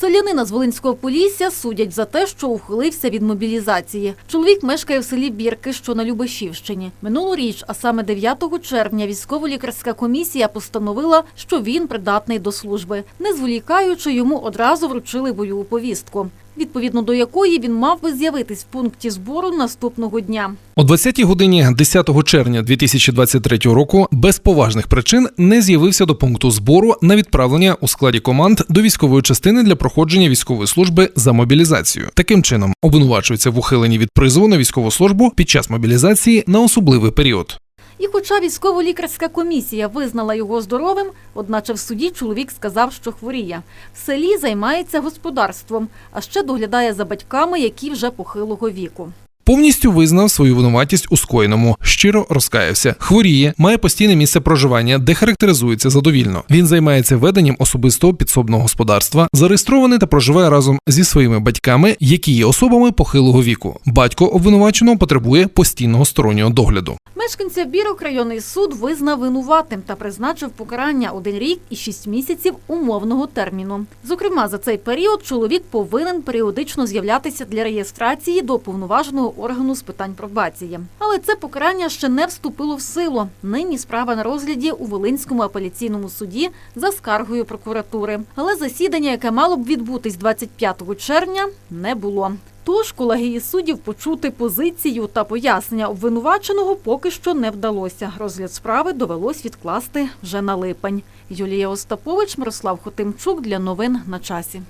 Селянина з Волинського Полісся судять за те, що ухилився від мобілізації. Чоловік мешкає в селі Бірки, що на Любешівщині. Минулоріч, а саме 9 червня, військово-лікарська комісія постановила, що він придатний до служби. Не зволікаючи, йому одразу вручили бойову повістку, відповідно до якої він мав би з'явитись в пункті збору наступного дня. О 20-й годині 10 червня 2023 року без поважних причин не з'явився до пункту збору на відправлення у складі команд до військової частини для проходження військової служби за мобілізацію. Таким чином обвинувачується в ухиленні від призову на військову службу під час мобілізації на особливий період. І хоча військово-лікарська комісія визнала його здоровим, одначе в суді чоловік сказав, що хворіє. В селі займається господарством, а ще доглядає за батьками, які вже похилого віку. Повністю визнав свою винуватість у скоєному, щиро розкаявся. Хворіє, має постійне місце проживання, де характеризується задовільно. Він займається веденням особистого підсобного господарства, зареєстрований та проживає разом зі своїми батьками, які є особами похилого віку. Батько обвинуваченого потребує постійного стороннього догляду. Мешканця Бірок районний суд визнав винуватим та призначив покарання один рік і шість місяців умовного терміну. Зокрема, за цей період чоловік повинен періодично з'являтися для реєстрації до повноваженого органу з питань пробації. Але це покарання ще не вступило в силу. Нині справа на розгляді у Волинському апеляційному суді за скаргою прокуратури. Але засідання, яке мало б відбутись 25 червня, не було. Тож колегії суддів почути позицію та пояснення обвинуваченого поки що не вдалося. Розгляд справи довелось відкласти вже на липень. Юлія Остапович, Мирослав Хотимчук для новин на часі.